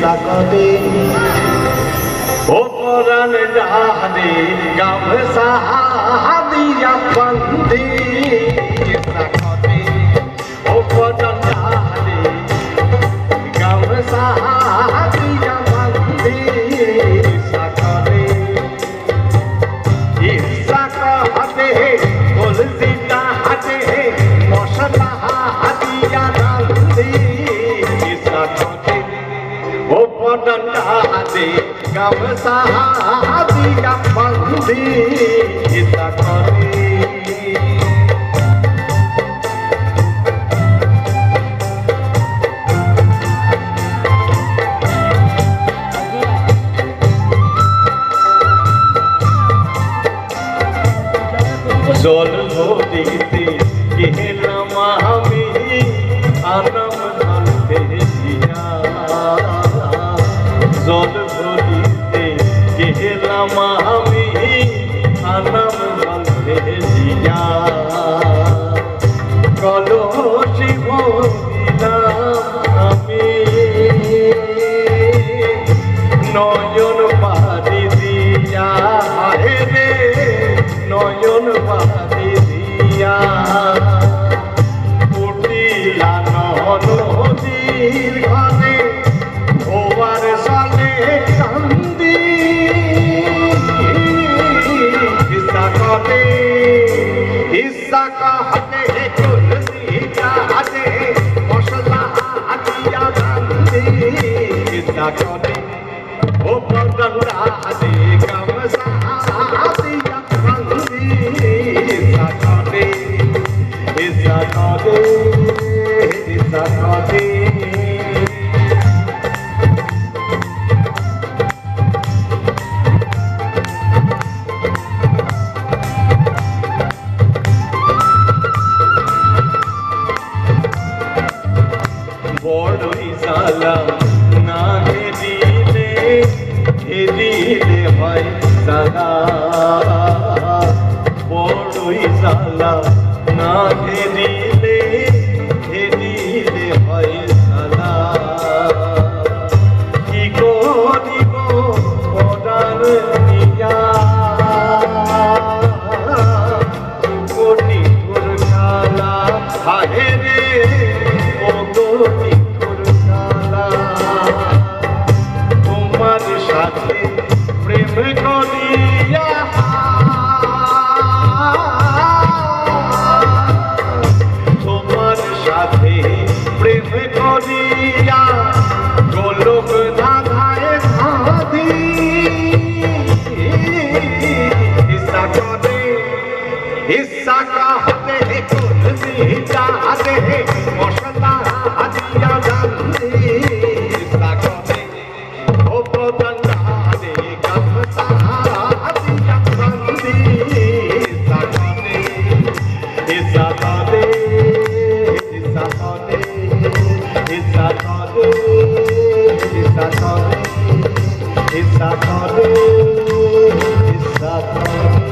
সাকদে ওপরান জাহাদে গাম সাহাদিয়া বন্দি গামসা হাতিয়া বন্ধি ইসাকাতে জল ভরিতে গেলাম আমি আনাম নয়ন পারি দিয়া রে, নয়ন পারি দিয়া। উঠিলা নদীর ঘরে ওবার সালে কান্দি। ইসা কলে ইসা কাহতে মশলা হাতিয়া কান্দি ইসা কলে বড়ই সালা না হেরিলে হেরিলে হয় সালা। বড়ই সালা, না হেরিলে হেরিলে হয় সালা। কি করিব পরাণ নিয়া। কোটি কালা হায় রে। সাথে প্রেম করিয়া তোমার সাথে প্রেম করিয়া গোলক ধাঁধায় সাধি ইসা করে ইসা কাহতে তুলসী চাহতে মশলা It's not coming. It's not coming.